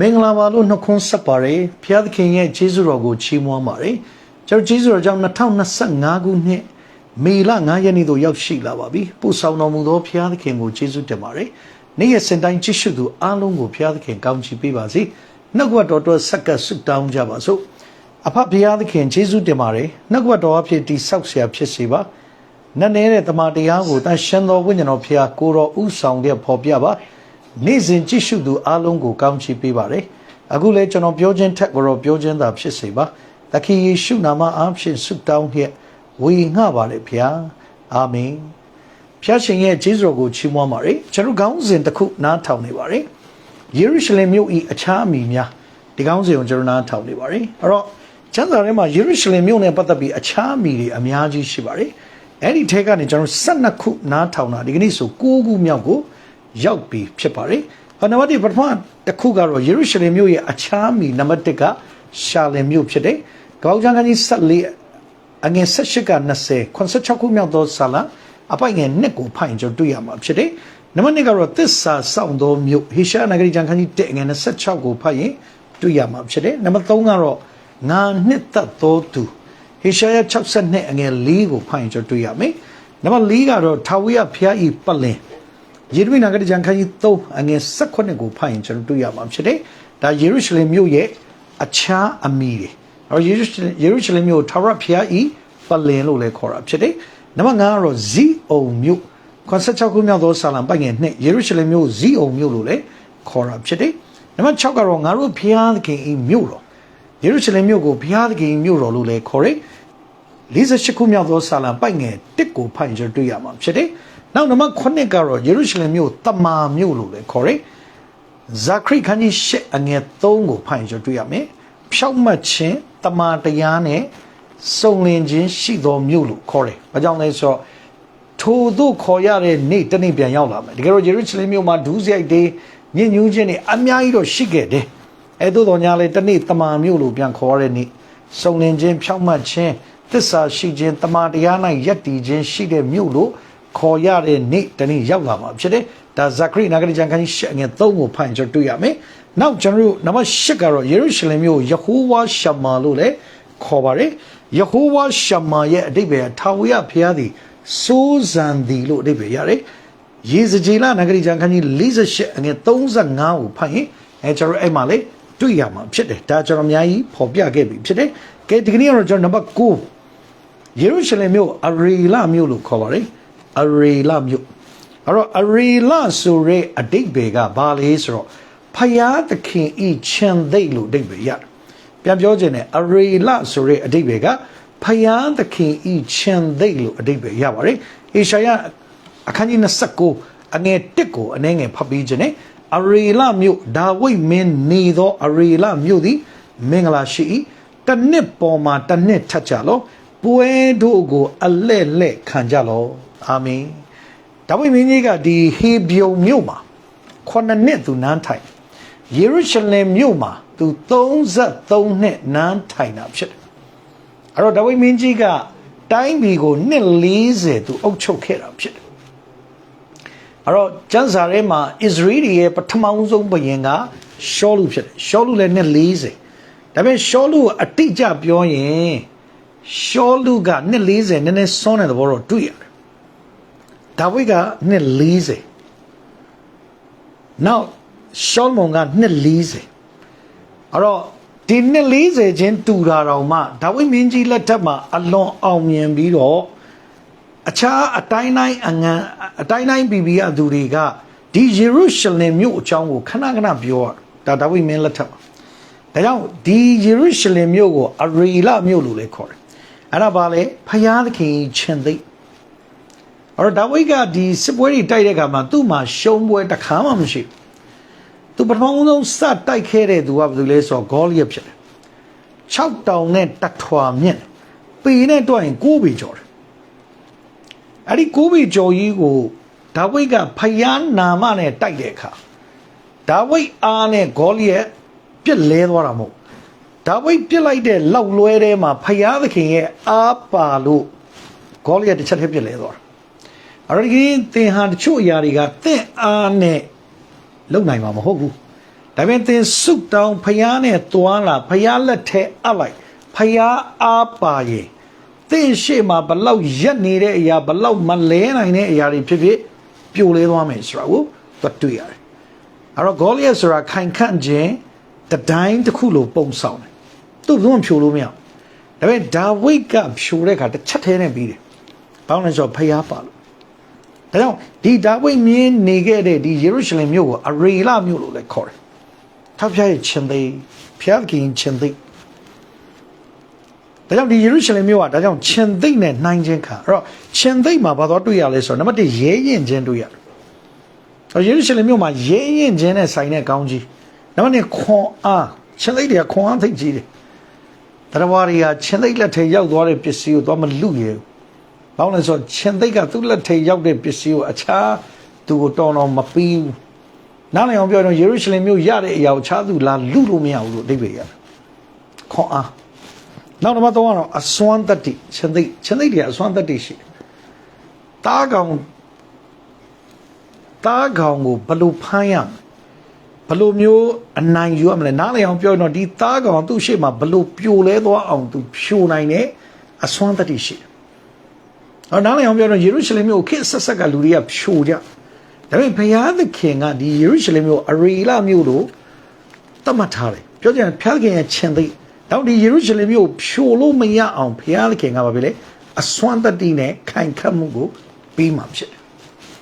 မင်္ဂလာပါလို့နှုတ်ခွန်းဆက်ပါတယ်ဖျားသခင်ရဲ့ခြေဆုတော်ကိုချီးမွမ်းပါတယ်ကျွန်တော်ခြေဆုတော်ကြောင့်2025ခုနှစ်မေလ9ရက်နေ့သို့ရောက်ရှိလာပါပြီပို့ဆောင်တော်မူသောဖျားသခင်ကိုခြေဆုတင်ပါတယ်နေ့ရက်စင်တိုင်းကြည့်ရှုသူအားလုံးကိုဖျားသခင်ကောင်းချီးပေးပါစေနှုတ်ကပတ်တော်တို့ဆက်ကပ်ဆုတောင်းကြပါစို့အဖဖျားသခင်ခြေဆုတင်ပါတယ်နှုတ်ကပတ်တော်အဖြစ်တိဆောက်ဆရာဖြစ်စေပါနတ်နေတဲ့တမန်တရားကိုတန်ရှင်တော်ဝိညာဉ်တော်ဖျားကိုတော်ဥဆောင်တဲ့ပေါ်ပြပါ နေ့စဉ်ကြည့်ရှုသူအားလုံးကိုကောင်းချီးပေးပါရယ်အခုလည်းကျွန်တော်ပြောခြင်းထက်ကိုတော့ပြောခြင်းသာဖြစ်စေပါသခင်ယေရှုနာမအားဖြင့်ဆုတောင်းလျက်ဝေငှပါလေဗျာအာမင်ဖျားရှင်ရဲ့ကျေးဇူးတော်ကိုချီးမွမ်းပါရယ်ကျွန်တော်ကောင်းစဉ်တစ်ခုနားထောင်နေပါရယ်ယေရုရှလင်မြို့ဤအခြားအမိများဒီကောင်းစဉ်ကိုကျွန်တော်နားထောင်နေပါရယ်အဲ့တော့ကျမ်းစာထဲမှာယေရုရှလင်မြို့နဲ့ပတ်သက်ပြီးအခြားအမိတွေအများကြီးရှိပါရယ်အဲ့ဒီထဲကနေကျွန်တော်12ခုနားထောင်တာဒီကနေ့ဆို9ခုမြောက်ကို ရောက်ပြီဖြစ်ပါတယ်။ဟောနံပါတ်1ပထမတစ်ခုကတော့ယေရုရှလင်မြို့ရဲ့အခြားမီနံပါတ်1ကရှာလင်မြို့ဖြစ်တယ်။ကောင်းချမ်းခန်းကြီး14အငယ်18က20 86ခုမြောက်သောဆာလံအပိုင်ငယ်1ကိုဖိုင်ကျွန်တော်တွေ့ရမှာဖြစ်တယ်။နံပါတ်2ကတော့သစ္စာစောင့်သောမြို့ဟေရှာနဂရီကျမ်းခန်းကြီး1အငယ်26ကိုဖတ်ရင်တွေ့ရမှာဖြစ်တယ်။နံပါတ်3ကတော့ငါနှစ်သက်သောသူဟေရှာယ62အငယ်4ကိုဖတ်ရင်ကျွန်တော်တွေ့ရမယ်။နံပါတ်4ကတော့ထာဝရဘုရားဤပတ်လင် ယေရမိနာဂတိကျမ်းခန်းကြီး3အငယ်16ကိုဖတ်ရင်ကျွန်တော်တွေ့ရမှာဖြစ်တယ်။ဒါယေရုရှလင်မြို့ရဲ့အခြားအမည်တွေ။အော်ယေရုရှလင်ယေရုရှလင်မြို့ထာဝရဘုရားဤပလင်လို့လည်းခေါ်တာဖြစ်တယ်။နံပါတ်5ကတော့ဇီအုံမြို့96ခုမြောက်သောဆာလံပိုက်ငယ်2ယေရုရှလင်မြို့ဇီအုံမြို့လို့လည်းခေါ်တာဖြစ်တယ်။နံပါတ်6ကတော့ငါတို့ဘုရားသခင်ဤမြို့တော်ယေရုရှလင်မြို့ကိုဘုရားသခင်ဤမြို့တော်လို့လည်းခေါ်တယ်။48ခုမြောက်သောဆာလံပိုက်ငယ်1ကိုဖတ်ရင်ကျွန်တော်တွေ့ရမှာဖြစ်တယ်။ နောက်နံပါတ်9ကတော့ယေရုရှလင်မြို့တမာမြို့လို့လည်းခေါ်တယ်။ဇာခရိခန်းကြီး8အငယ်3ကိုဖတ်ရင်ကျွန်တော်တွေ့ရမယ်။ဖြောက်မှတ်ခြင်းတမာတရားနဲ့စုံလင်ခြင်းရှိသောမြို့လို့ခေါ်တယ်။ဘာကြောင့်လဲဆိုတော့ထိုတို့ခေါ်ရတဲ့နေ့တစ်နေ့ပြန်ရောက်လာမယ်။တကယ်တော့ယေရုရှလင်မြို့မှာဒူးစရိုက်တွေညဉ့်ညူးခြင်းတွေအများကြီးတော့ရှိခဲ့တယ်။အဲသို့တော်ညာလေတစ်နေ့တမာမြို့လို့ပြန်ခေါ်ရတဲ့နေ့စုံလင်ခြင်းဖြောက်မှတ်ခြင်းသစ္စာရှိခြင်းတမာတရား၌ယက်တည်ခြင်းရှိတဲ့မြို့လို့ ခေါ်ရတဲ့နေ့တနေ့ရောက်လာမှာဖြစ်တယ်။ဒါဇာခရိနာဂရိကျမ်းခန်းကြီးရှက်ငယ်3ကိုဖတ်ရင်ကျွန်တော်တွေ့ရမယ်။နောက်ကျွန်တော်တို့နံပါတ်8ကတော့ယေရုရှလင်မြို့ယေဟိုဝါရှမာလို့လည်းခေါ်ပါတယ်။ယေဟိုဝါရှမာရဲ့အဓိပ္ပာယ်ထာဝရဘုရားသည်စိုးစံသည်လို့အဓိပ္ပာယ်ရတယ်။ယေဇကျေလနဂရိကျမ်းခန်းကြီး48အငယ်35ကိုဖတ်ရင်အဲကျွန်တော်အဲ့မှာလေတွေ့ရမှာဖြစ်တယ်။ဒါကျွန်တော်အများကြီးဖော်ပြခဲ့ပြီဖြစ်တယ်။ကဲဒီကနေ့ကတော့ကျွန်တော်နံပါတ်9ယေရုရှလင်မြို့အရေလမြို့လို့ခေါ်ပါတယ် အရေလမြို့အဲ့တော့အရေလဆိုတဲ့အတိတ်ဘေကဘာလဲဆိုတော့ဖယားသခင်ဤချန်သိတ်လို့အတိတ်ဘေရတယ်ပြန်ပြောခြင်းနဲ့အရေလဆိုတဲ့အတိတ်ဘေကဖယားသခင်ဤချန်သိတ်လို့အတိတ်ဘေရပါတယ်ဟေရှာယအခန်းကြီး29အငယ်1ကိုအနည်းငယ်ဖတ်ပြီးခြင်းနဲ့အရေလမြို့ဒါဝိဒ်မင်းနေသောအရေလမြို့သည်မင်္ဂလာရှိ၏တစ်နှစ်ပေါ်မှာတစ်နှစ်ထပ်ကြလောပွဲတို့ကိုအလဲ့လဲ့ခံကြလော အာမင်ဒါဝိဒ်မင်းကြီးကဒီဟေဗြုန်မြို့မှာခုနှစ်နှစ်သူနန်းထိုင်ယေရုရှလင်မြို့မှာသူ33နှစ်နန်းထိုင်တာဖြစ်တယ်အဲ့တော့ဒါဝိဒ်မင်းကြီးကတိုင်းပြည်ကိုနှစ်40သူအုပ်ချုပ်ခဲ့တာဖြစ်တယ်အဲ့တော့ကျမ်းစာထဲမှာဣသရေလရဲ့ပထမဆုံးဘုရင်ကရှောလူဖြစ်တယ်ရှောလူလည်းနှစ်40ဒါပေမဲ့ရှောလူကိုအတိအကျပြောရင်ရှောလူကနှစ်40နည်းနည်းစွန်းတဲ့သဘောတော့တွေ့ရတယ် ဒါဝိဒ်ကနှစ်40နောက်ရှောလမုန်ကနှစ်40အဲ့တော့ဒီနှစ်40ချင်းတူတာတော့မှဒါဝိဒ်မင်းကြီးလက်ထက်မှာအလွန်အောင်မြင်ပြီးတော့အခြားအတိုင်းတိုင်းအငံအတိုင်းတိုင်းပြည်ပြည်အသူတွေကဒီယေရုရှလင်မြို့အကြောင်းကိုခဏခဏပြောတာဒါဒါဝိဒ်မင်းလက်ထက်မှာဒါကြောင့်ဒီယေရုရှလင်မြို့ကိုအရေလမြို့လို့လည်းခေါ်တယ်အဲ့ဒါပါလေဖယားသခင်ချင်သိ အဲ့တော့ဒါဝိဒ်ကဒီစစ်ပွဲတွေတိုက်တဲ့အခါမှာသူ့မှာရှုံးပွဲတစ်ခါမှမရှိဘူးသူပထမဆုံးစတိုက်ခဲ့တဲ့သူကဘယ်သူလဲဆိုတော့ဂေါလိယဖြစ်တယ်6တောင်နဲ့တထွာမြင့်ပေနဲ့တွက်ရင်9ပေကျော်တယ်အဲ့ဒီ9ပေကျော်ကြီးကိုဒါဝိဒ်ကဖယားနာမနဲ့တိုက်တဲ့အခါဒါဝိဒ်အားနဲ့ဂေါလိယပြစ်လဲသွားတာမဟုတ်ဒါဝိဒ်ပြစ်လိုက်တဲ့လောက်လွဲထဲမှာဖယားသခင်ရဲ့အားပါလို့ဂေါလိယတစ်ချက်တည်းပြစ်လဲသွားတာ အဲ့တော့ဒီကင်းသင်ဟာတချို့အရာတွေကသင်အားနဲ့လုံနိုင်မှာမဟုတ်ဘူးဒါပေမဲ့သင်ဆုတောင်းဖျားနဲ့သွားလာဖျားလက်ထဲအပ်လိုက်ဖျားအားပါရင်သင်ရှေ့မှာဘလောက်ရက်နေတဲ့အရာဘလောက်မလဲနိုင်တဲ့အရာတွေဖြစ်ဖြစ်ပြိုလဲသွားမယ်ဆိုတာကိုသူတွေ့ရတယ်အဲ့တော့ဂေါလိယက်ဆိုတာခိုင်ခန့်ခြင်းတတိုင်းတစ်ခုလိုပုံဆောင်တယ်သူ့ဘုံဖြိုလို့မရဘူးဒါပေမဲ့ဒါဝိတ်ကဖြိုတဲ့အခါတစ်ချက်သေးနဲ့ပြီးတယ်ဘာလို့လဲဆိုတော့ဖျားပါလို့ ဒါကြောင့်ဒီဒါဝိဒ်မြင်းနေခဲ့တဲ့ဒီယေရုရှလင်မြို့ကိုအရေလမြို့လို့လည်းခေါ်တယ်။ထောက်ဖျားရဲ့ရှင်သိဖျားခင်ရှင်သိဒါကြောင့်ဒီယေရုရှလင်မြို့ကဒါကြောင့်ရှင်သိနဲ့နှိုင်းခြင်းခါအဲ့တော့ရှင်သိမှာဘာတော့တွေ့ရလဲဆိုတော့နံပါတ်1ရဲရင်ခြင်းတွေ့ရတယ်။ဆိုယေရုရှလင်မြို့မှာရဲရင်ခြင်းနဲ့ဆိုင်တဲ့ကောင်းကြီးနံပါတ်2ခွန်အားရှင်သိတွေကခွန်အားသိကြီးတယ်။တရားဝါရီကရှင်သိလက်ထဲရောက်သွားတဲ့ပစ္စည်းကိုတော့မလူရဲဘူး။ ဘာလို့လဲဆိုတော့ရှင်သိကသူ့လက်ထဲရောက်တဲ့ပစ္စည်းကိုအခြားသူကိုတော်တော်မပြီးဘူး။နားလည်အောင်ပြောရင်ယေရုရှလင်မြို့ရတဲ့အရာကိုအခြားသူလာလူလို့မရဘူးလို့အဓိပ္ပာယ်ရတယ်။ခွန်အားနောက်တစ်ပတ်တော့ကတော့အစွမ်းတတ္တိရှင်သိရှင်သိတွေကအစွမ်းတတ္တိရှိတယ်။တားကောင်တားကောင်ကိုဘယ်လိုဖမ်းရမလဲဘယ်လိုမျိုးအနိုင်ယူရမလဲနားလည်အောင်ပြောရင်တော့ဒီတားကောင်သူ့ရှေ့မှာဘယ်လိုပြိုလဲသွားအောင်သူဖြိုနိုင်တဲ့အစွမ်းတတ္တိရှိတယ်။ ဟောနားလည်အောင်ပြောတော့ယေရုရှလင်မြို့ကိုခေတ်ဆက်ဆက်ကလူတွေကဖြိုကြ။ဒါပေမဲ့ဘုရားသခင်ကဒီယေရုရှလင်မြို့အရေလမြို့လို့တတ်မှတ်ထားတယ်။ပြောကြရင်ဘုရားသခင်ရဲ့ခြံသိတော့ဒီယေရုရှလင်မြို့ကိုဖြိုလို့မရအောင်ဘုရားသခင်ကဘာဖြစ်လဲအစွမ်းတတ္တိနဲ့ခိုင်ခတ်မှုကိုပြီးမှဖြစ်တယ်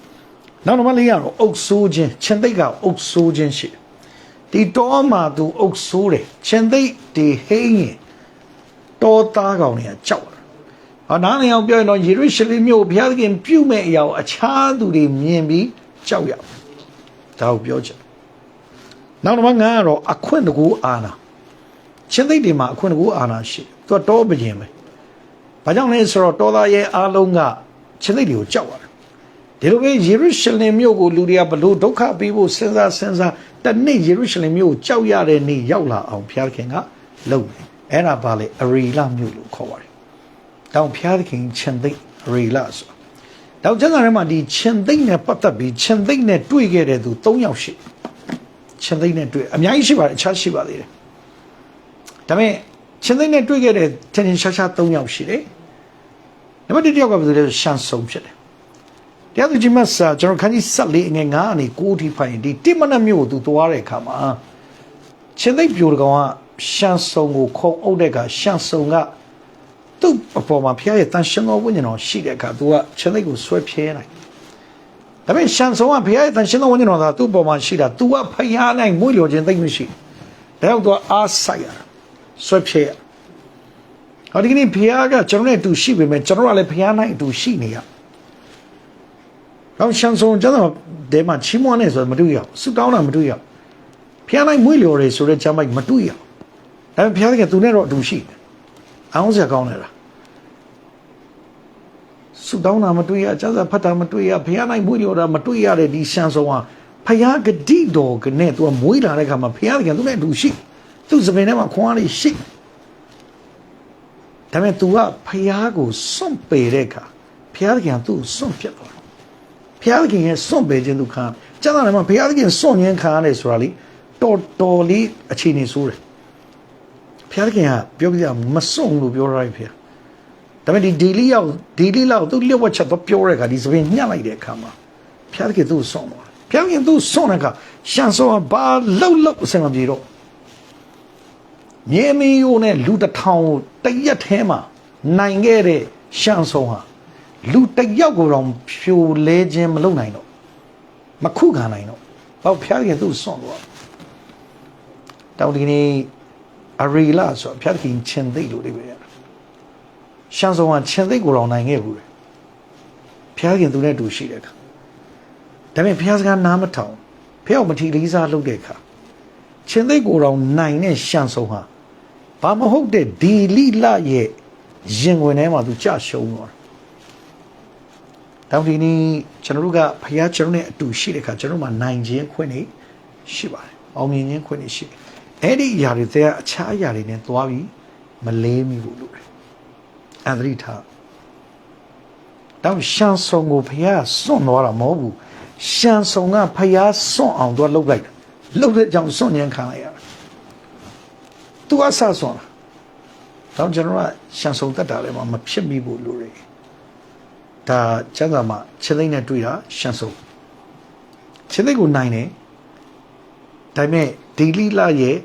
။နောက်တစ်ပတ်လေးကတော့အုပ်ဆိုးခြင်းခြံသိကအုပ်ဆိုးခြင်းရှိတယ်။ဒီတောမှာသူအုပ်ဆိုးတယ်ခြံသိဒီဟိန်းရင်တောသားကောင်တွေကကြောက်တယ်။ ဟောနားလည်အောင်ပြောရင်တော့ယေရုရှလင်မြို့ကိုဘုရားသခင်ပြုမဲ့အရာကိုအခြားသူတွေမြင်ပြီးကြောက်ရအောင်။ဒါကိုပြောချင်တယ်။နောက်တစ်ပတ်ငါကတော့အခွင့်တကူအာနာချင်းသိတွေမှာအခွင့်တကူအာနာရှိတယ်။သူကတောပရင်ပဲ။ဘာကြောင့်လဲဆိုတော့တောသားရဲ့အားလုံးကချင်းသိတွေကိုကြောက်ရတယ်။ဒီလိုပဲယေရုရှလင်မြို့ကိုလူတွေကဘလို့ဒုက္ခပေးဖို့စဉ်းစားစဉ်းစားတနေ့ယေရုရှလင်မြို့ကိုကြောက်ရတဲ့နေ့ရောက်လာအောင်ဘုရားသခင်ကလုပ်တယ်။အဲ့ဒါပါလေအရီလမြို့လို့ခေါ်ပါတယ်။ တောင်ဘုရားသခင်ချင်းသိအရီလဆို။တောင်ကျမ်းစာထဲမှာဒီချင်းသိနဲ့ပတ်သက်ပြီးချင်းသိနဲ့တွေ့ခဲ့တဲ့သူ၃ယောက်ရှိ။ချင်းသိနဲ့တွေ့အများကြီးရှိပါတယ်အခြားရှိပါသေးတယ်။ဒါပေမဲ့ချင်းသိနဲ့တွေ့ခဲ့တဲ့ထင်ထင်ရှားရှား၃ယောက်ရှိတယ်။နံပါတ်၁ယောက်ကဘယ်သူလဲဆိုရှန်ဆုံဖြစ်တယ်။တရားသူကြီးမတ်စာကျွန်တော်ခန်းကြီး၁၄ငယ်9အနေ9ထိဖိုင်ဒီတိမနတ်မြို့ကိုသူသွားတဲ့အခါမှာချင်းသိပြိုတကောင်ကရှန်ဆုံကိုခုံအုပ်တဲ့အခါရှန်ဆုံက သူ့အပေါ်မှာဖျားရဲ့တန်ရှင်သောဝိညာဉ်တော်ရှိတဲ့အခါသူကချင်းသိကိုဆွဲဖြဲနိုင်ဒါပေမဲ့ရှန်ဆုံကဖျားရဲ့တန်ရှင်သောဝိညာဉ်တော်သာသူ့အပေါ်မှာရှိတာ तू ကဖျားနိုင်မွေးလျော်ခြင်းသိမ့်မရှိဒါကြောင့် तू အားဆိုင်ရတာဆွဲဖြဲရဟောဒီကနေ့ဖျားကကျွန်တော်နဲ့အတူရှိပေမဲ့ကျွန်တော်ကလည်းဖျားနိုင်အတူရှိနေရတော့ရှန်ဆုံကျွန်တော်ဒီမှာချီးမွမ်းနေဆိုမတွေ့ရအောင်ဆူတောင်းတာမတွေ့ရအောင်ဖျားနိုင်မွေးလျော်တယ်ဆိုတဲ့ချမ်းမိုက်မတွေ့ရအောင်ဒါပေမဲ့ဖျားကသူနဲ့တော့အတူရှိတယ် အောင်စရာကောင်းတယ်လားဆူတောင်းတာမတွေ့ရကျမ်းစာဖတ်တာမတွေ့ရဖျားနိုင်မွေးလျော်တာမတွေ့ရတဲ့ဒီရှန်ဆုံဟာဖျားဂတိတော်ကနဲ့သူကမွေးလာတဲ့ခါမှာဖျားကသူနဲ့အတူရှိသူ့စပင်ထဲမှာခွန်အားလေးရှိဒါပေမဲ့ तू ကဖျားကိုစွန့်ပေတဲ့အခါဖျားကသူ့ကိုစွန့်ပြတ်သွားတယ်ဖျားခင်ရဲ့စွန့်ပေခြင်းဒုက္ခကျမ်းစာထဲမှာဖျားခင်စွန့်ခြင်းခံရတယ်ဆိုတာလေတော်တော်လေးအခြေအနေဆိုးတယ် ဖျားခင်ကပြောပြရမစွန့်လို့ပြောရလိုက်ဖျားဒါပေမဲ့ဒီဒေလီရောက်ဒေလီလောက်သူလျှော့ဝက်ချက်တော့ပြောတဲ့အခါဒီစပင်ညှက်လိုက်တဲ့အခါမှာဖျားခင်သူ့ကိုစွန့်သွားတယ်ဖျားခင်သူ့စွန့်တဲ့အခါရှန်ဆောင်ကဘာလောက်လောက်အစင်မပြေတော့မြေမီယိုနဲ့လူတစ်ထောင်ကိုတရက်ထဲမှာနိုင်ခဲ့တဲ့ရှန်ဆောင်ဟာလူတစ်ယောက်ကိုတော့ဖြိုလဲခြင်းမလုပ်နိုင်တော့မခုခံနိုင်တော့ဘောက်ဖျားခင်သူ့စွန့်သွားတောင်ဒီနေ့ အရီလာဆိုဖျားခင်ချင်းသိလို့တွေပဲရရှန်ဆောင်ကချင်းသိကိုတော့နိုင်ခဲ့ဘူးလေဖျားခင်သူနဲ့တူရှိတဲ့အခါဒါပေမဲ့ဖျားစကားနားမထောင်ဖျောက်မထီလေးစားလုပ်တဲ့အခါချင်းသိကိုတော့နိုင်တဲ့ရှန်ဆောင်ဟာဘာမဟုတ်တဲ့ဒီလိလရဲ့ရင်ဝင်ထဲမှာသူကြရှုံးသွားတောင်ဒီနေ့ကျွန်တော်တို့ကဖခင်ကျွန်တော်နဲ့အတူရှိတဲ့အခါကျွန်တော်မှနိုင်ခြင်းခွင့်နေရှိပါတယ်။အောင်မြင်ခြင်းခွင့်နေရှိတယ်။ အဲ့ဒီအရာတွေတဲ့အခြားအရာတွေနဲ့သွားပြီးမလေးမိဘူးလို့။အန္တရိထားတောင်ရှန်ဆုံကိုဖခင်စွန့်သွားတာမဟုတ်ဘူး။ရှန်ဆုံကဖခင်စွန့်အောင်သူကလုပ်လိုက်တာလှုပ်တဲ့ကြောင့်စွန့်ညံခံလိုက်ရတာသူအဆဆွန်လာတော့ကျွန်တော်ကရှန်ဆုံတက်တာလည်းမဖြစ်မိဘူးလူတွေဒါကျန်ကမှာချင်းသိန်းနဲ့တွေ့တာရှန်ဆုံချင်းသိန်းကိုနိုင်တယ်ဒါပေမဲ့ ဒီလီလာရဲ့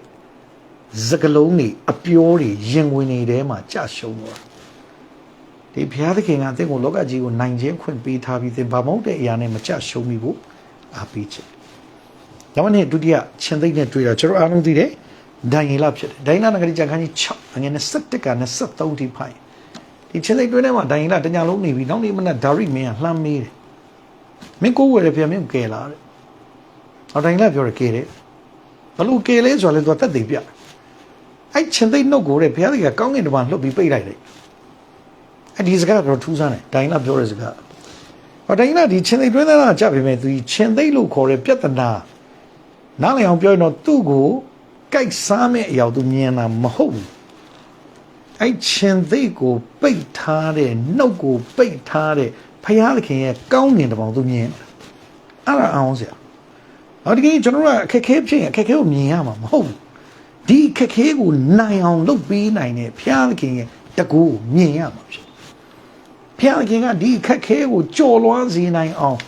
စကလုံးတွေအပြောတွေရင်ဝင်နေထဲမှာကြရှုံးသွားဒီဘုရားသခင်ကအသင်ကိုလောကကြီးကိုနိုင်ခြင်းခွင့်ပေးထားပြီးသင်ဘာမဟုတ်တဲ့အရာနဲ့မကြရှုံးမိဘူးအားပေးခြင်းဒါမှမဟုတ်ဒုတိယချင်းသိန်းနဲ့တွေ့တာကျွန်တော်အားလုံးသိတယ်ဒိုင်ယေလဖြစ်တယ်ဒိုင်ယေလနဂရီကြံခန်းကြီး6အငယ်21က23ထိဖိုင်ဒီချင်းသိန်းတွင်းထဲမှာဒိုင်ယေလတညာလုံးနေပြီနောက်နေ့မနက်ဒါရိမင်းကလှမ်းမေးတယ်မင်းကိုယ်ဝယ်တယ်ပြန်မင်းကိုကယ်လာတယ်ဟောဒိုင်ယေလပြောတယ်ကယ်တယ် ဘလို့ကယ်လဲဆိုတော့လေသူကတက်သေးပြအဲ့ချင်းသိန်းနှုတ်ကိုတဲ့ဘုရားသခင်ကကောင်းကင်တမန်လှုပ်ပြီးပိတ်လိုက်တယ်အဲ့ဒီစကားကတော့ထူးဆန်းတယ်ဒိုင်ယေလပြောတဲ့စကားဟောဒိုင်ယေလဒီချင်းသိန်းတွင်းထဲမှာကြပြီမဲ့သူချင်းသိန်းလို့ခေါ်တဲ့ပြဿနာနားလည်အောင်ပြောရင်တော့သူ့ကိုကြိုက်စားမဲ့အရာသူမြင်တာမဟုတ်ဘူးအဲ့ချင်းသိကိုပိတ်ထားတဲ့နှုတ်ကိုပိတ်ထားတဲ့ဖယားသခင်ရဲ့ကောင်းမြင်တဲ့ဘောင်သူမြင်အဲ့ဒါအောင်စရာ ဟောဒီကနေ့ကျွန်တော်တို့ကအခက်ခဲဖြစ်ရင်အခက်ခဲကိုမြင်ရမှာမဟုတ်ဘူးဒီအခက်ခဲကိုနိုင်အောင်လုပ်ပေးနိုင်တဲ့ဖယားသခင်ရဲ့တကူကိုမြင်ရမှာဖြစ်ဖယားသခင်ကဒီအခက်ခဲကိုကြော်လွှားစေနိုင်အောင်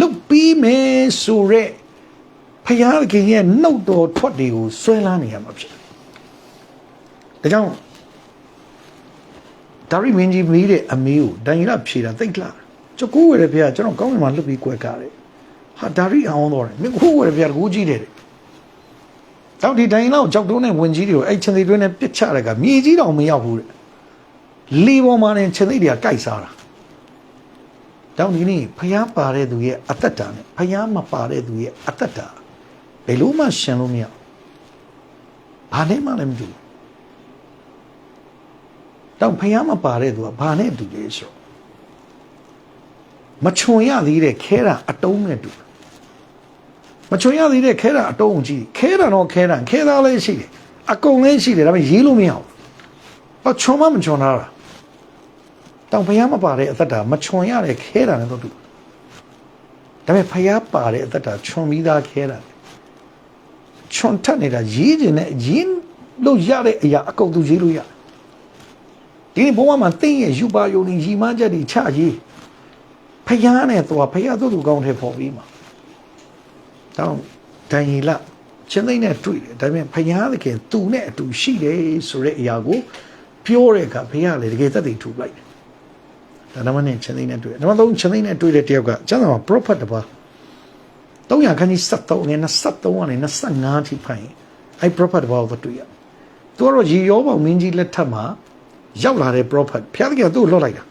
လုပ်ပြီးမယ်ဆိုရက်ဖယားသခင်ရဲ့နှုတ်တော်ထွက်တွေကိုဆွဲလန်းနေရမှာဖြစ်တယ်ဒါကြောင့်ဒါရိမင်းကြီးမေးတဲ့အမေကိုဒန်ရီလာဖြေတာသိတ်လာကျကိုးဝယ်တဲ့ဖေကကျွန်တော်ကောင်းကင်မှာလွတ်ပြီးကွယ်ကားတယ် ဟာဒါရိအောင်တော့တယ်မင်းကိုးဝယ်တဲ့ဖေကကိုကြီးတယ်တော့ဒီဒန်ရီလာကိုကြောက်တုံးနဲ့ဝင်ကြီးတွေကိုအဲ့ချင်းသေးတွင်းနဲ့ပစ်ချတဲ့ကမြေကြီးတောင်မရောက်ဘူးတဲ့လီပေါ်မှာနေချင်းသေးတွေကကြိုက်စားတာတောင်းဒီနေ့ဖျားပါတဲ့သူရဲ့အသက်တာနဲ့ဖျားမပါတဲ့သူရဲ့အသက်တာဘယ်လို့မှရှင်လို့မရဘာနဲ့မှလည်းမတူဘူးတော့ဖျားမပါတဲ့သူကဘာနဲ့တူလဲဆိုမချွန်ရသေးတဲ့ခဲတာအတုံးနဲ့တူ မချွန်ရသေးတဲ့ခဲတာအတုံးကြီးခဲတာတော့ခဲတာခဲသားလေးရှိတယ်အကုန်လေးရှိတယ်ဒါပေမဲ့ရေးလို့မရဘူးတော့ချွန်မမချွန်တာလားတောင်ဖျားမပါတဲ့အသက်တာမချွန်ရတဲ့ခဲတာနဲ့တော့တူဒါပေမဲ့ဖျားပါတဲ့အသက်တာချွန်ပြီးသားခဲတာချွန်ထက်နေတာရေးခြင်းနဲ့ရင်းလို့ရတဲ့အရာအကုန်သူရေးလို့ရတယ်ဒီနေ့ဘဝမှာတင်းရဲ့ယူပါယုံနေရီမန်းချက်တွေချရေးဖယားနဲ့သွားဖယားသူ့သူကောင်းထဲပေါ်ပြီးမှာ တောင်းဒန်ရီလချင်းသိန်းနဲ့တွေ့တယ်ဒါပေမဲ့ဖယားသခင်သူနဲ့အတူရှိတယ်ဆိုတဲ့အရာကိုပြောတဲ့အခါဖယားလည်းတကယ်သက်သေထူလိုက်တယ်ဒါနမနဲ့ချင်းသိန်းနဲ့တွေ့တယ်နံပါတ်3ချင်းသိန်းနဲ့တွေ့တဲ့တယောက်ကကျမ်းစာမှာ prophet တပါ300ခန်းကြီး73နဲ့23ကနေ25ထိဖိုင်အဲ့ prophet တပါကိုတွေ့ရသူကတော့ရီရောပေါမင်းကြီးလက်ထက်မှာရောက်လာတဲ့ prophet ဖျားသခင်ကသူ့ကိုလွတ်လိုက်တာ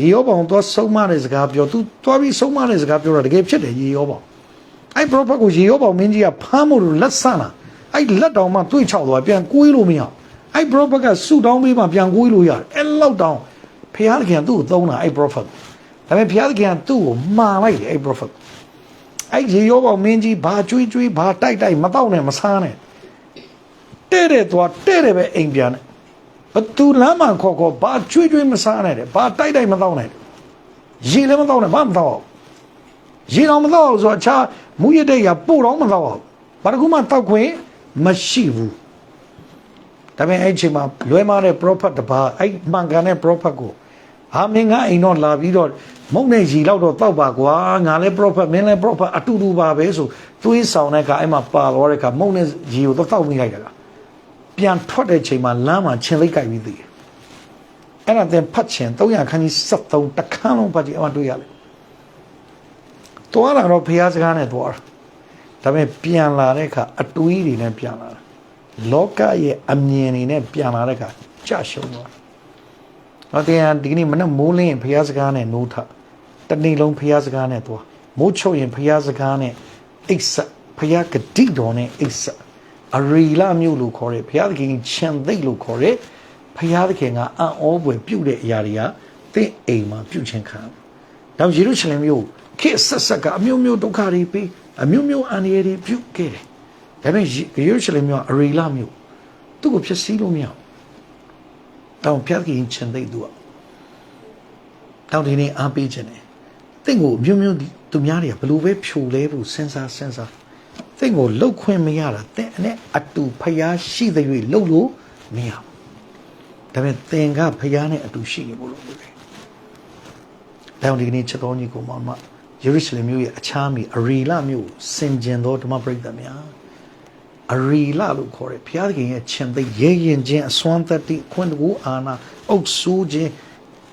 ရေရောပေါင်သွားဆုံးမတဲ့စကားပြောသူသွားပြီးဆုံးမတဲ့စကားပြောတာတကယ်ဖြစ်တယ်ရေရောပေါင် အဲ့ prophet ကိုရေရောပေါင်မင်းကြီးကဖမ်းမို့လို့လက်ဆန့်လာအဲ့လက်တောင်မှတွေးချောက်သွားပြန်ကိုးလို့မရအဲ့ prophet ကဆူတောင်းပေးမှပြန်ကိုးလို့ရတယ်အဲ့လောက်တောင်ဖျားသခင်ကသူ့ကိုသုံးတာအဲ့ prophet ဒါပေမဲ့ဖျားသခင်ကသူ့ကိုမှာလိုက်တယ်အဲ့ prophet အဲ့ရေရောပေါင်မင်းကြီးဘာကျွေးကျွေးဘာတိုက်တိုက်မတော့နဲ့မဆားနဲ့တဲ့တဲ့သွားတဲ့တဲ့ပဲအိမ်ပြန်တယ်ဘသူလမ်းမှာခေါ်ခေါ်ဘာကျွေးကျွေးမစားနိုင်တယ်ဘာတိုက်တိုက်မတော့နိုင်တယ်ရေလည်းမတော့နိုင်ဘာမတော့ ရေတော့မတော့ဆိုအခြားမူရတဲ့ရပို့တော့မတော့ဘာတကူမှတောက်ခွင့်မရှိဘူးဒါပေမဲ့အဲ့ချိန်မှာလွဲမားတဲ့ prophet တပါအဲ့မှန်ကန်တဲ့ prophet ကိုဟာမင်းကအိမ်တော့လာပြီးတော့မုံနဲ့ရီလောက်တော့တောက်ပါကွာငါလည်း prophet မင်းလည်း prophet အတူတူပါပဲဆိုသွေးဆောင်တဲ့ကအဲ့မှာပါတော့တဲ့ကမုံနဲ့ရီကိုတော့တောက်မိလိုက်တာပြန်ထွက်တဲ့ချိန်မှာလမ်းမှာချင်းလိတ်ကြိုက်ပြီးသေးတယ်အဲ့ဒါတင်ဖတ်ချင်300ခန်းကြီး73တခန်းလုံးဖတ်ကြည့်အမှတွေ့ရလေ တွားလာတော့ဖះစကားနဲ့တွားတာဒါပေမဲ့ပြန်လာတဲ့အခါအတွေးတွေနဲ့ပြန်လာတာလောကရဲ့အမြင်တွေနဲ့ပြန်လာတဲ့အခါကြရှုံသွားတော့တရားဒီကနေ့မနေ့မိုးလင်းရင်ဖះစကားနဲ့နိုးထတနေ့လုံးဖះစကားနဲ့တွားမိုးချုပ်ရင်ဖះစကားနဲ့အိတ်ဆက်ဖះဂတိတော်နဲ့အိတ်ဆက်အရီလာမြို့လို့ခေါ်တဲ့ဘုရားသခင်ခြံသိပ်လို့ခေါ်တဲ့ဘုရားသခင်ကအံ့ဩဖွယ်ပြုတဲ့အရာတွေကသင်အိမ်မှာပြုခြင်းခံ။ဒါယေရုရှလင်မြို့ ခေတ်ဆက်ဆက်ကအမျိုးမျိုးဒုက္ခတွေပြီးအမျိုးမျိုးအန္တရာယ်တွေပြုခဲ့တယ်။ဒါပေမဲ့ယေရုရှလင်မြို့အရီလာမြို့သူ့ကိုဖျက်ဆီးလို့မရဘူး။တောင်ဘုရားသခင်ခြံသိပ်သူကတောင်ဒီနေ့အားပေးခြင်းတယ်။သင်ကိုအမျိုးမျိုးသူများတွေကဘလို့ပဲဖြိုလဲဖို့စဉ်းစားစဉ်းစားသင်ကိုလှုပ်ခွင့်မရတာသင်နဲ့အတူဖျားရှိတဲ့၍လှုပ်လို့မရဘူးဒါပေမဲ့သင်ကဖျားနဲ့အတူရှိနေဖို့လို့ပြောတယ်။ဒါကြောင့်ဒီကနေ့ချက်တော်ကြီးကိုမောင်မ ယေရုရှလင်မြို့ရဲ့အခြားမိအရီလမြို့စင်ကြင်သောဓမ္မပရိသတ်များအရီလလို့ခေါ်တဲ့ဘုရားသခင်ရဲ့ခြံသိမ်းရဲရင်ချင်းအစွမ်းသက်တိအခွင့်တကူအာနာအုပ်ဆိုးခြင်း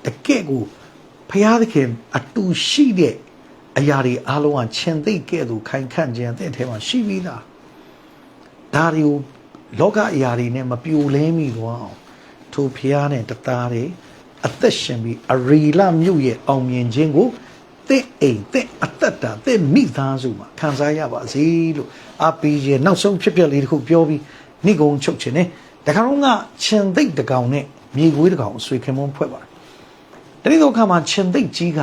တကယ့်ကိုဘုရားသခင်အတူရှိတဲ့အရာတွေအလုံးကခြံသိမ်းကဲ့သို့ခိုင်ခန့်ခြင်းအသည့်အထဲမှာရှိပြီးသားဒါတွေကိုလောကအရာတွေနဲ့မပြိုလဲမိတော့အောင်ထိုဘုရားနဲ့တသားတွေအသက်ရှင်ပြီးအရီလမြို့ရဲ့အောင်မြင်ခြင်းကိုသ င့်အိမ်သင့်အသက်တာသင့်မိသားစုမှာခံစားရပါစေလို့အပီးရဲ့နောက်ဆုံးဖြစ်ပျက်လေးတစ်ခုပြောပြီးဏိဂုံချုပ်ခြင်းနဲ့တခါတော့ကခြင်သိပ်တကောင်နဲ့မြေခွေးတကောင်ဆွေခင်မွန်းဖွဲ့ပါတယ်တတိယအခါမှာခြင်သိပ်ကြီးက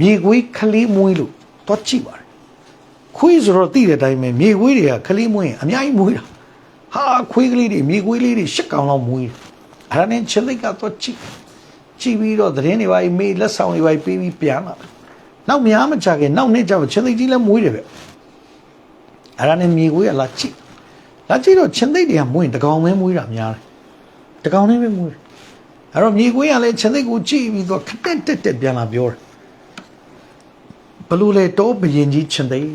မြေခွေးခလေးမွေးလို့တော့ကြည့်ပါတယ်ခွေးဆိုတော့သိတဲ့အတိုင်းပဲမြေခွေးတွေကခလေးမွေးရင်အများကြီးမွေးတာဟာခွေးကလေးတွေမြေခွေးလေးတွေရှစ်ကောင်လောက်မွေးတယ်အဲ့ဒါနဲ့ခြင်သိပ်ကတော့ကြည့် ကြည့်ပြီးတော့သတင်းတွေပါမေးလက်ဆောင်တွေပါပေးပြီးပြန်လာတယ်နောက်များမချခင်နောက်နေ့ကျတော့ခြင်သိပ်ကြီးလည်းမွေးတယ်ပဲအဲ့ဒါနဲ့မြေခွေးကလာကြည့်လာကြည့်တော့ခြင်သိပ်တွေကမွေးရင်တကောင်ပဲမွေးတာများတယ်တကောင်နဲ့ပဲမွေးတယ်အဲ့တော့မြေခွေးကလည်းခြင်သိပ်ကိုကြည့်ပြီးတော့ခက်တက်တက်တက်ပြန်လာပြောတယ်ဘလို့လေတောဘရင်ကြီးခြင်သိပ်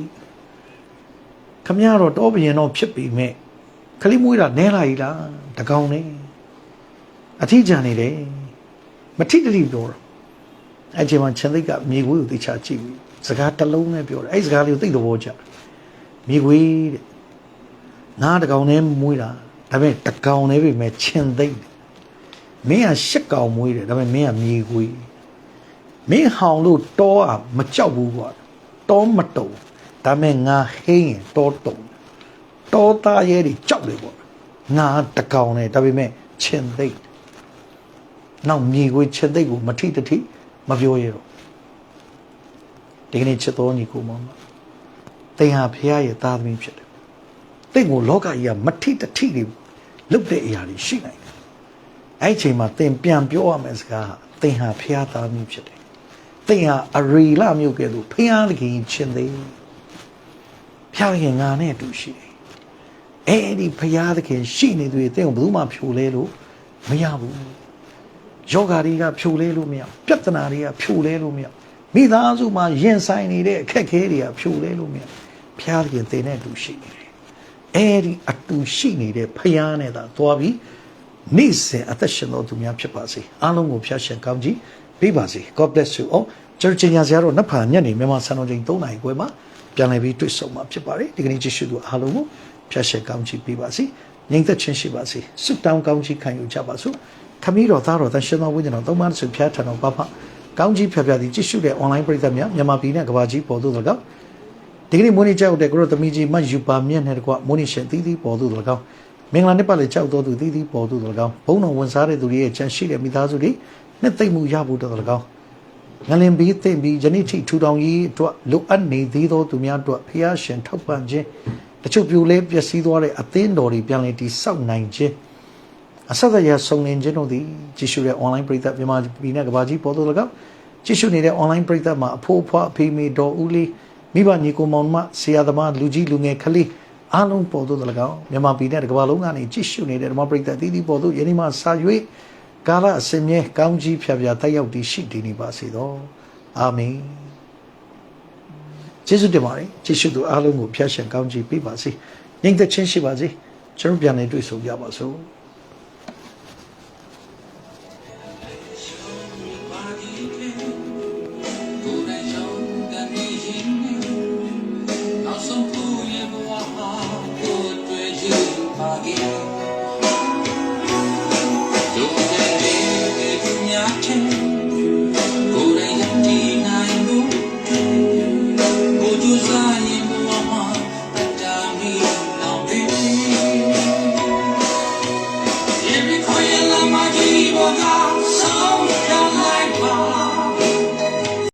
ခမရတော့တောဘရင်တော့ဖြစ်ပြီမဲ့ခလေးမွေးတာနဲလာ ਈ လားတကောင်နဲ့အထီးကြံနေတယ် မထိတတိပြောတော့အဲ့ချိန်မှာခြင်သိပ်ကမြေခွေးကိုသိချကြည့်ပြီးစကားတစ်လုံးနဲ့ပြောတယ်အဲ့စကားလေးကိုသိတဲ့ဘောကြမြေခွေးတဲ့ငါတကောင်နဲ့မွေးတာဒါပေမဲ့တကောင်နဲ့ပဲမဲ့ခြင်သိပ်တယ်မင်းကရှစ်ကောင်မွေးတယ်ဒါပေမဲ့မင်းကမြေခွေးမင်းဟောင်လို့တောอ่ะမကြောက်ဘူးကွာတောမတုံဒါပေမဲ့ငါဟိန်းရင်တောတုံတောသားရဲတွေကြောက်တယ်ပေါ့ငါတကောင်နဲ့ဒါပေမဲ့ခြင်သိပ် နောက်မြေခွေးခြင်သိပ်ကိုမထိတထိမပြောရတော့ဒီကနေ့ချစ်တော်ညီကိုမောင်မသင်ဟာဖခင်ရဲ့သားသမီးဖြစ်တယ်သင်ကိုလောကကြီးကမထိတထိတွေလုတ်တဲ့အရာတွေရှိနိုင်တယ်အဲ့ဒီချိန်မှာသင်ပြန်ပြောရမယ့်စကားဟာသင်ဟာဖခင်သားသမီးဖြစ်တယ်သင်ဟာအရီလမြို့ကဲ့သို့ဖခင်သခင်ချင်သေးဖခင်ခင်ငါနဲ့အတူရှိတယ်အဲ့ဒီဖခင်သခင်ရှိနေသူတွေသင်ကိုဘယ်သူမှဖြိုလဲလို့မရဘူး ယောဂါတွေကဖြိုလဲလို့မရပြဿနာတွေကဖြိုလဲလို့မရမိသားစုမှာရင်ဆိုင်နေတဲ့အခက်အခဲတွေကဖြိုလဲလို့မရဖျားသခင်သင်နဲ့အတူရှိနေတယ်အဲ့ဒီအတူရှိနေတဲ့ဖျားနဲ့သာသွားပြီးနေ့စဉ်အသက်ရှင်တော်သူများဖြစ်ပါစေအားလုံးကိုဖျားရှင်ကောင်းကြီးပေးပါစေ God bless you all ကျွန်တော်ညစီရတော့နတ်ဖာညနေမြန်မာစံတော်ချိန်3နာရီခွဲမှာပြန်လည်ပြီးတွေ့ဆုံမှာဖြစ်ပါတယ်ဒီကနေ့ကြည့်ရှုသူအားလုံးကိုဖျားရှင်ကောင်းကြီးပေးပါစေငြိမ်သက်ခြင်းရှိပါစေဆုတောင်းကောင်းကြီးခံယူကြပါစို့ ခမီးတော်သားတော်တန်ရှင်တော်ဝိညာဉ်တော်သုံးပါးစုဖျားထံတော်ပါဖကောင်းကြီးဖျားဖျားသည်ကြည့်ရှုတဲ့ online ပရိသတ်များမြန်မာပြည်နဲ့ကမ္ဘာကြီးပေါ်သို့တော်ကောဒီကနေ့မိုးနေကြောက်တဲ့ကိုရောသမီးကြီးမယူပါမြက်နဲ့တကွမိုးနေရှင်သီးသီးပေါ်သို့တော်ကောမင်္ဂလာနှစ်ပတ်လေကြောက်တော်သူသီးသီးပေါ်သို့တော်ကောဘုံတော်ဝန်စားတဲ့သူတွေရဲ့ချမ်းရှိတဲ့မိသားစုတွေနှစ်သိမ့်မှုရဖို့တော်ကောငလင်ပြီးသိမ့်ပြီးယနေ့ထိထူထောင်ရေးအတွက်လိုအပ်နေသေးသောသူများအတွက်ဖျားရှင်ထောက်ပံ့ခြင်းတချို့ပြိုလဲပျက်စီးသွားတဲ့အသင်းတော်တွေပြန်လည်တည်ဆောက်နိုင်ခြင်း အဆက်အရဆုံနေခြင်းတို့သည်ကြည့်ရှုတဲ့ online ပရိသတ်မြန်မာပြည်နဲ့ကမ္ဘာကြီးပေါ်သို့၎င်းကြည့်ရှုနေတဲ့ online ပရိသတ်မှာအဖိုးအဖွားအဖေမေတော်ဦးလေးမိဘညီကိုမောင်မဆရာသမားလူကြီးလူငယ်ကလေးအားလုံးပေါ်သို့၎င်းမြန်မာပြည်နဲ့ကမ္ဘာလုံးကနေကြည့်ရှုနေတဲ့ဓမ္မပရိသတ်တည်တည်ပေါ်သို့ယနေ့မှစာ၍ကာလအစဉ်မြဲကောင်းကြီးဖြာဖြာတက်ရောက်တည်ရှိတည်နေပါစေတော့အာမင်ကျေးဇူးတင်ပါတယ်ကြည့်ရှုသူအားလုံးကိုဖျားရှင်ကောင်းကြီးပေးပါစေညီသက်ချင်းရှိပါစေကျွန်တော်ပြန်နေတွေ့ဆုံကြပါစို့